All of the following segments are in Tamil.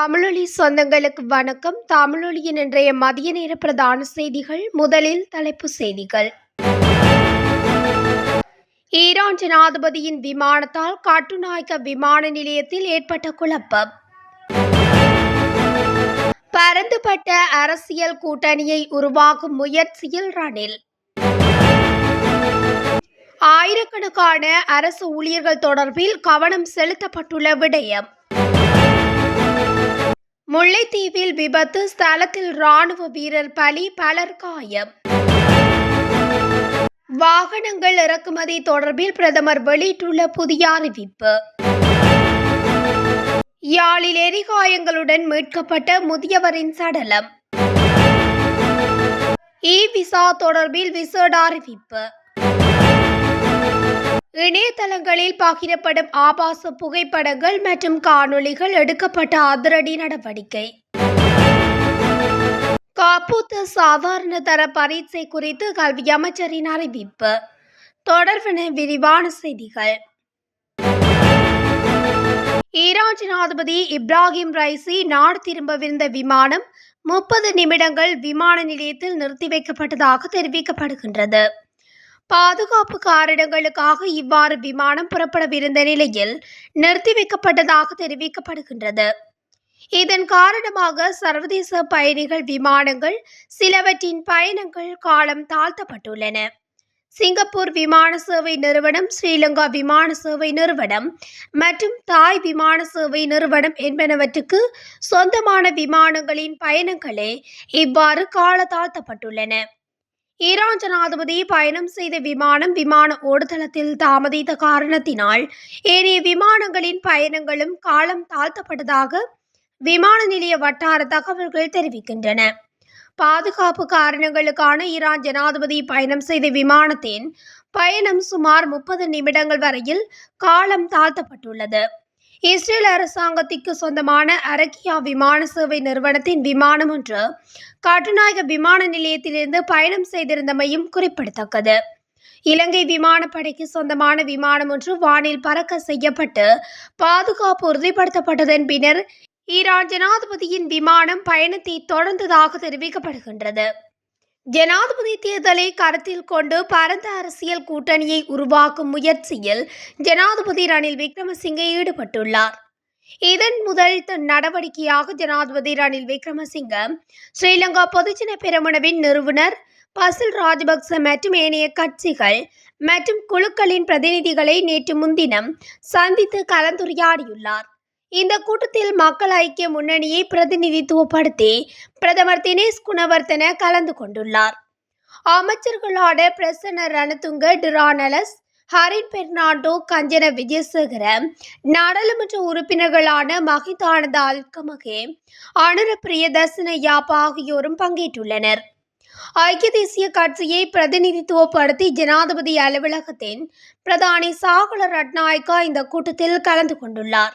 தமிழொலி சொந்தங்களுக்கு வணக்கம். தமிழொலியின் இன்றைய மதிய நேர பிரதான செய்திகள் முதலில் தலைப்பு செய்திகள். ஈரான் ஜனாதிபதியின் விமானத்தால் கட்டுநாயக்க விமான நிலையத்தில் ஏற்பட்ட குழப்பம். பரந்துபட்ட அரசியல் கூட்டணியை உருவாக்கும் முயற்சியில் ரணில். ஆயிரக்கணக்கான அரசு ஊழியர்கள் தொடர்பில் கவனம் செலுத்தப்பட்டுள்ள விடயம். முல்லைத்தீவில் விபத்து ஸ்தலத்தில் ராணுவ வீரர் பலி பலர் காயம். வாகனங்கள் இறக்குமதி தொடர்பில் பிரதமர் வெளியிட்டுள்ள புதிய அறிவிப்பு. யாழில் எரிகாயங்களுடன் மீட்கப்பட்ட முதியவரின் சடலம். இ விசா தொடர்பில் விசேட அறிவிப்பு. இணையதளங்களில் பகிரப்படும் ஆபாச புகைப்படங்கள் மற்றும் காணொளிகள் எடுக்கப்பட்ட அதிரடி நடவடிக்கை. காப்பூத்து சாதாரண தர பரீட்சை குறித்து கல்வி அமைச்சரின் அறிவிப்பு. தொடர்பின விரிவான செய்திகள். ஈரான் ஜனாதிபதி இப்ராஹிம் ரைசி நாடு திரும்பவிருந்த விமானம் முப்பது நிமிடங்கள் விமான நிலையத்தில் நிறுத்தி வைக்கப்பட்டதாக தெரிவிக்கப்படுகின்றது. பாதுகாப்பு காரணங்களுக்காக இவ்வாறு விமானம் புறப்படவிருந்த நிலையில் நிறுத்தி வைக்கப்பட்டதாக தெரிவிக்கப்படுகின்றது. இதன் காரணமாக சர்வதேச பயணிகள் விமானங்கள் சிலவற்றின் பயணங்கள் காலம் தாழ்த்தப்பட்டுள்ளன. சிங்கப்பூர் விமான சேவை நிறுவனம் ஸ்ரீலங்கா விமான சேவை நிறுவனம் மற்றும் தாய் விமான சேவை நிறுவனம் என்பனவற்றுக்கு சொந்தமான விமானங்களின் பயணங்களே இவ்வாறு கால தாழ்த்தப்பட்டுள்ளன ஈரான் ஜனாதிபதி பயணம் செய்த விமானம் விமான ஓடுதளத்தில் தாமதித்த காரணத்தினால் ஏனைய விமானங்களின் பயணங்களும் காலம் தாழ்த்தப்பட்டதாக விமான நிலைய வட்டார தகவல்கள் தெரிவிக்கின்றன. பாதுகாப்பு காரணங்களுக்கான ஈரான் ஜனாதிபதி பயணம் செய்த விமானத்தின் பயணம் சுமார் முப்பது நிமிடங்கள் வரையில் காலம் தாழ்த்தப்பட்டுள்ளது. இஸ்ரேல் அரசாங்கத்திற்கு சொந்தமான அரக்கியா விமான சேவை நிறுவனத்தின் விமானம் ஒன்று கட்டுநாயக விமான நிலையத்திலிருந்து பயணம் செய்திருந்தமையும் குறிப்பிடத்தக்கது. இலங்கை விமானப்படைக்கு சொந்தமான விமானம் ஒன்று வானில் பறக்க செய்யப்பட்டு பாதுகாப்பு உறுதிப்படுத்தப்பட்டதன் பின்னர் ஈரான் ஜனாதிபதியின் விமானம் பயணத்தை தொடர்ந்ததாக தெரிவிக்கப்படுகின்றது. ஜனாதிபதி தேர்தலை கருத்தில் கொண்டு பரந்த அரசியல் கூட்டணியை உருவாக்கும் முயற்சியில் ஜனாதிபதி ரணில் விக்ரமசிங்கே ஈடுபட்டுள்ளார். இதன் முதல் நடவடிக்கையாக ஜனாதிபதி ரணில் விக்ரமசிங்க ஸ்ரீலங்கா பொதுஜன பெரமுனவின் நிறுவனர் பசில் ராஜபக்ச மற்றும் ஏனைய கட்சிகள் மற்றும் குழுக்களின் பிரதிநிதிகளை நேற்று முன்தினம் சந்தித்து கலந்துரையாடியுள்ளார். இந்த கூட்டத்தில் மக்கள் ஐக்கிய முன்னணியை பிரதிநிதித்துவப்படுத்தி பிரதமர் தினேஷ் குணவர்த்தன கலந்து கொண்டுள்ளார். அமைச்சர்களான பிரசன்ன ரணதுங்க டிரானலஸ் ஹரின் பெர்னாண்டோ கஞ்சன விஜயசேகர நாடாளுமன்ற உறுப்பினர்களான மஹிதானந்த அல்கமகே அனுரப்பிரிய பிரியதர்சன யாப்பா ஆகியோரும் பங்கேற்றுள்ளனர். ஐக்கிய தேசிய கட்சியை பிரதிநிதித்துவப்படுத்தி ஜனாதிபதி அலுவலகத்தின் பிரதானி சாகுல ரட்நாயக்கா இந்த கூட்டத்தில் கலந்து கொண்டுள்ளார்.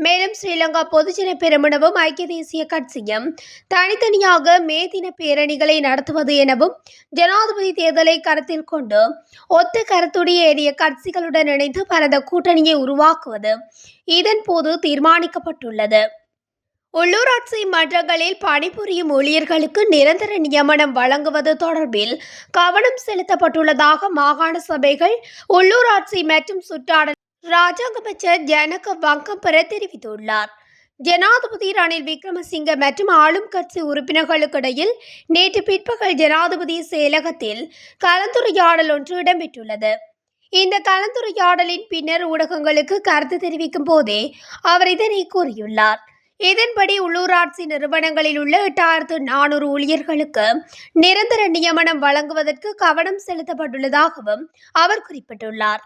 மேலும் ஸ்ரீலங்கா பொதுஜன பெருமனவும் ஐக்கிய தேசிய கட்சியும் தனித்தனியாக மே தின பேரணிகளை நடத்துவது எனவும் ஜனாதிபதி தேர்தலை கருத்தில் கொண்டு ஒத்த கருத்துடைய ஏறிய கட்சிகளுடன் இணைந்து பரந்த கூட்டணியை உருவாக்குவது இதன் போது தீர்மானிக்கப்பட்டுள்ளது. உள்ளூராட்சி மன்றங்களில் பணிபுரியும் ஊழியர்களுக்கு நிரந்தர நியமனம் வழங்குவது தொடர்பில் கவனம் செலுத்தப்பட்டுள்ளதாக மாகாண சபைகள் உள்ளூராட்சி மற்றும் சுற்றாட ராஜாங்க ஜனக வங்கம்பர தெரிவித்துள்ளார். ஜனாதிபதி ரணில் விக்ரமசிங்க மற்றும் ஆளும் கட்சி உறுப்பினர்களுக்கிடையில் நேற்று பிற்பகல் ஜனாதிபதி செயலகத்தில் கலந்துரையாடல் ஒன்று இடம்பெற்றுள்ளது. இந்த கலந்துரையாடலின் பின்னர் ஊடகங்களுக்கு கருத்து தெரிவிக்கும் போதே அவர் இதனை கூறியுள்ளார். இதன்படி உள்ளூராட்சி நிறுவனங்களில் உள்ள எட்டாயிரத்து நானூறு ஊழியர்களுக்கு நிரந்தர நியமனம் வழங்குவதற்கு கவனம் செலுத்தப்பட்டுள்ளதாகவும் அவர் குறிப்பிட்டுள்ளார்.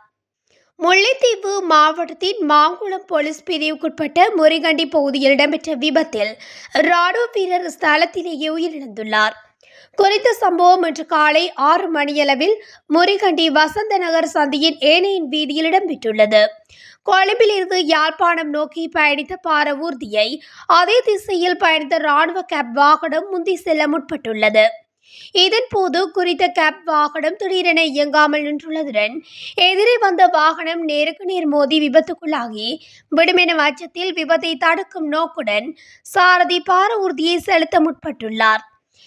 முல்லைத்தீவு மாவட்டத்தின் மாங்குளம் போலீஸ் பிரிவுக்குட்பட்ட முறிகண்டி பகுதியில் இடம்பெற்ற விபத்தில் ராணுவ வீரர் ஸ்தலத்திலேயே உயிரிழந்துள்ளார். குறித்த சம்பவம் இன்று காலை ஆறு மணியளவில் முறிகண்டி வசந்த நகர் சந்தையின் ஏனையின் வீதியில் இடம்பெற்றுள்ளது. கொழும்பிலிருந்து யாழ்ப்பாணம் நோக்கி பயணித்த பாரவூர்தியை அதே திசையில் பயணித்த ராணுவ கேப் வாகனம் முந்தி செல்ல முற்பட்டுள்ளது. இதன்போது குறித்த கேப் வாகனம் திடீரென இயங்காமல் நின்றுள்ளதுடன் எதிரே வந்த வாகனம் நேருக்கு நேர் மோதி விபத்துக்குள்ளாகி விடுமென அச்சத்தில் விபத்தை தடுக்கும் நோக்குடன் சாரதி பார ஊர்தியை செலுத்த முற்பட்டுள்ளார்.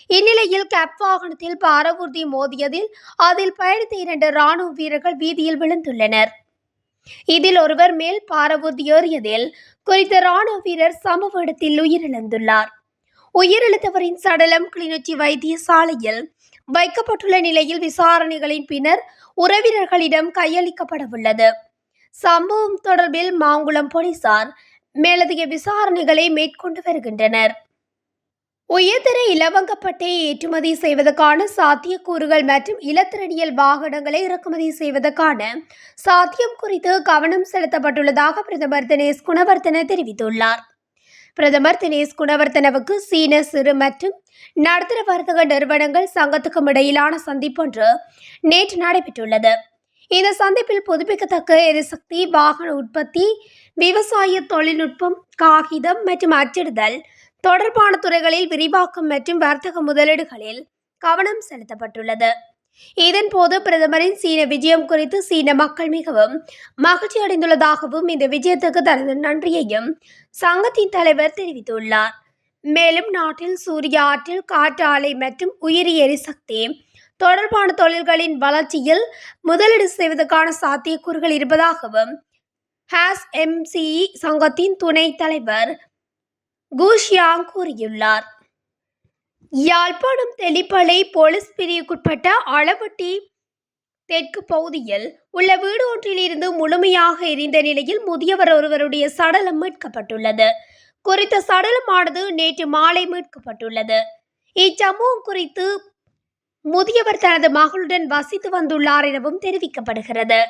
இந்நிலையில் கேப் வாகனத்தில் பார மோதியதில் அதில் பயணித்த இரண்டு ராணுவ வீரர்கள் வீதியில் விழுந்துள்ளனர். இதில் ஒருவர் மேல் பாரவூர்தி ஏறியதில் குறித்த ராணுவ வீரர் சம்பவ இடத்தில் உயிரிழந்துள்ளார். உயிரிழந்தவரின் சடலம் கிளிநொச்சி வைத்தியசாலையில் வைக்கப்பட்டுள்ள நிலையில் விசாரணைகளின் பின்னர் உறவினர்களிடம் கையளிக்கப்படவுள்ளது. சம்பவம் தொடர்பில் மாங்குளம் போலீசார் மேலதிக விசாரணைகளை மேற்கொண்டு வருகின்றனர். உயர்தர இலவங்கப்பட்டை ஏற்றுமதி செய்வதற்கான சாத்தியக்கூறுகள் மற்றும் இலத்திரனியல் வாகனங்களை இறக்குமதி செய்வதற்கான சாத்தியம் குறித்து கவனம் செலுத்தப்பட்டுள்ளதாக பிரதமர் தினேஷ் குணவர்த்தன தெரிவித்துள்ளார். பிரதமர் தினேஷ் குணவர்த்தனவுக்கு சீன சிறு மற்றும் நடுத்தர வர்த்தக நிறுவனங்கள் சங்கத்துக்கும் இடையிலான சந்திப்பொன்று நேற்று நடைபெற்றுள்ளது. இந்த சந்திப்பில் புதுப்பிக்கத்தக்க எரிசக்தி வாகன உற்பத்தி விவசாய தொழில்நுட்பம் காகிதம் மற்றும் அச்சிடுதல் தொடர்பான துறைகளில் விரிவாக்கம் மற்றும் வர்த்தக முதலீடுகளில் கவனம் செலுத்தப்பட்டுள்ளது. இதன்போது பிரதமரின் சீன விஜயம் குறித்து சீன மக்கள் மிகவும் மகிழ்ச்சி அடைந்துள்ளதாகவும் இந்த விஜயத்துக்கு தனது நன்றியையும் சங்கத்தின் தலைவர் தெரிவித்துள்ளார். மேலும் நாட்டில் சூரிய ஆற்றல் காற்று ஆலை மற்றும் உயிரி எரிசக்தி தொடர்பான தொழில்களின் வளர்ச்சியில் முதலீடு செய்வதற்கான சாத்தியக்கூறுகள் இருப்பதாகவும் ஹாஸ் எம்சிஇ சங்கத்தின் துணைத் தலைவர் குஷியாங் கூறியுள்ளார். யாழ்ப்பாணம் தெளிப்பளை போலீஸ் பிரிவுக்குட்பட்ட அளவட்டி தெற்கு பகுதியில் உள்ள வீடு ஒன்றிலிருந்து முழுமையாக எரிந்த நிலையில் முதியவர் ஒருவருடைய சடலம் மீட்கப்பட்டுள்ளது. குறித்த சடலமானது நேற்று மாலை மீட்கப்பட்டுள்ளது. இச்சம்பவம் குறித்து முதியவர் தனது மகளுடன் வசித்து வந்துள்ளார் எனவும் தெரிவிக்கப்படுகிறது.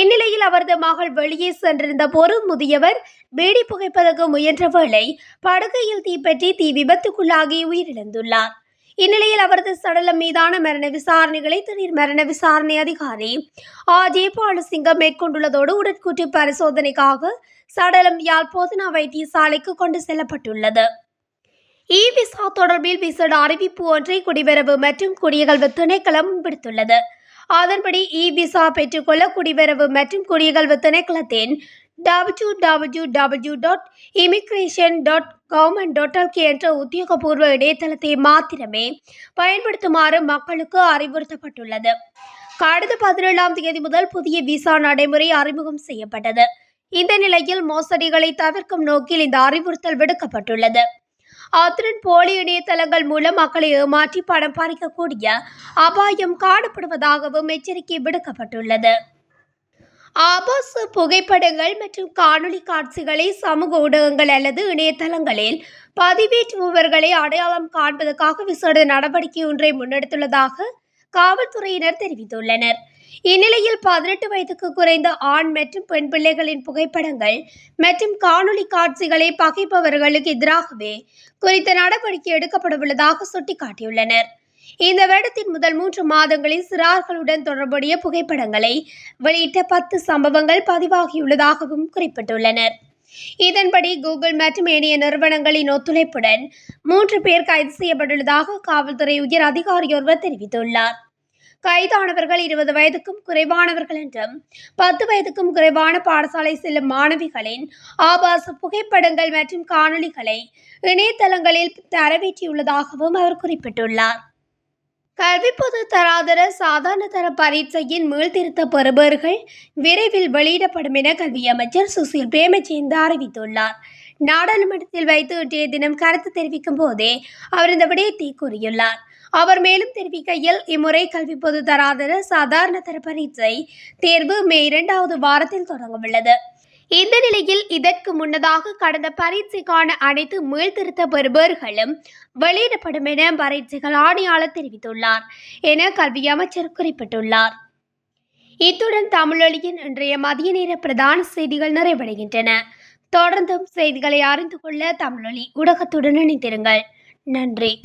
இந்நிலையில் அவரது மகள் வெளியே சென்றிருந்த போது முதியவர் பீடி புகைப்பதற்கு முயன்ற வேளை படுகையில் தீப்பற்றி தீ விபத்துக்குள்ளாகி உயிரிழந்துள்ளார். இந்நிலையில் அவரது சடலம் மீதான மரண விசாரணைகளை திடீர் மரண விசாரணை அதிகாரி ஆஜே பாலசிங்கம் மேற்கொண்டுள்ளதோடு உடற்கூற்று பரிசோதனைக்காக சடலம் யாழ் போதனா வைத்தியசாலைக்கு கொண்டு செல்லப்பட்டுள்ளது. இ விசா தொடர்பில் விசேட அறிவிப்பு ஒன்றை குடிவரவு மற்றும் குடியகல்வு திணைக்களம் விடுத்துள்ளது அதன்படி இ விசா பெற்றுக்கொள்ள குடிவரவு மற்றும் குடியகல்வு திணைக்களத்தின் W W W dot immigration dot government dot LK என்ற உத்தியோகபூர்வ இணையதளத்தை மாத்திரமே பயன்படுத்துமாறு மக்களுக்கு அறிவுறுத்தப்பட்டுள்ளது. கடந்த பதினேழாம் தேதி முதல் புதிய விசா நடைமுறை அறிமுகம் செய்யப்பட்டது. இந்த நிலையில் மோசடிகளை தவிர்க்கும் நோக்கில் இந்த அறிவுறுத்தல் விடுக்கப்பட்டுள்ளது. அத்துடன் போலி இணையதளங்கள் மூலம் மக்களை ஏமாற்றி பணம் பறிக்கக்கூடிய அபாயம் காணப்படுவதாகவும் எச்சரிக்கை விடுக்கப்பட்டுள்ளது. ஆபாச புகைப்படங்கள் மற்றும் காணொளி காட்சிகளை சமூக ஊடகங்கள் அல்லது இணையதளங்களில் பதிவேற்றுபவர்களை அடையாளம் காண்பதற்காக விசேட நடவடிக்கை ஒன்றை முன்னெடுத்துள்ளதாக காவல்துறையினர் தெரிவித்துள்ளனர். இந்நிலையில் பதினெட்டு வயதுக்கு குறைந்த ஆண் மற்றும் பெண் பிள்ளைகளின் புகைப்படங்கள் மற்றும் காணொளி காட்சிகளை பகைப்பவர்களுக்கு எதிராகவே குறித்த நடவடிக்கை எடுக்கப்படவுள்ளதாக சுட்டிக்காட்டியுள்ளனர். இந்த வருடத்தின் முதல் மூன்று மாதங்களில் சிறார்களுடன் தொடர்புடைய புகைப்படங்களை வெளியிட்ட பத்து சம்பவங்கள் பதிவாகியுள்ளதாகவும் குறிப்பிட்டுள்ளனர். இதன்படி கூகுள் மற்றும் ஏனைய நிறுவனங்களின் ஒத்துழைப்புடன் மூன்று பேர் கைது செய்யப்பட்டுள்ளதாக காவல்துறை உயர் அதிகாரியொருவர் தெரிவித்துள்ளார். கைதானவர்கள் இருபது வயதுக்கும் குறைவானவர்கள் என்றும் பத்து வயதுக்கும் குறைவான பாடசாலை செல்லும் மாணவிகளின் ஆபாச புகைப்படங்கள் மற்றும் காணொளிகளை இணையதளங்களில் தரவேற்றியுள்ளதாகவும் அவர் குறிப்பிட்டுள்ளார். கல்வி பொது தராதர சாதாரண தர பரீட்சையின் மீள்திருத்த பெறுபவர்கள் விரைவில் வெளியிடப்படும் என கல்வி அமைச்சர் சுசில் பிரேமச்சந்திர அறிவித்துள்ளார். நாடாளுமன்றத்தில் வைத்து இன்றைய தினம் கருத்து தெரிவிக்கும் போதே அவர் இந்த விடயத்தை கூறியுள்ளார். அவர் மேலும் தெரிவிக்கையில் இம்முறை கல்வி பொது தராதர சாதாரண தர பரீட்சை தேர்வு மே இரண்டாவது வாரத்தில் தொடங்கவுள்ளது. இந்த நிலையில் இதற்கு முன்னதாக கடந்த பரீட்சைக்கான அனைத்து மீள்திருத்த பெறுபவர்களும் வெளியிடப்படும் என பரீட்சைகள் ஆணையாளர் தெரிவித்துள்ளார் என கல்வி அமைச்சர் குறிப்பிட்டுள்ளார். இத்துடன் தமிழொலியின் இன்றைய மதிய நேர பிரதான செய்திகள் நிறைவடைகின்றன. தொடர்ந்தும் செய்திகளை அறிந்து கொள்ள தமிழொலி ஊடகத்துடன் இணைந்திருங்கள். நன்றி.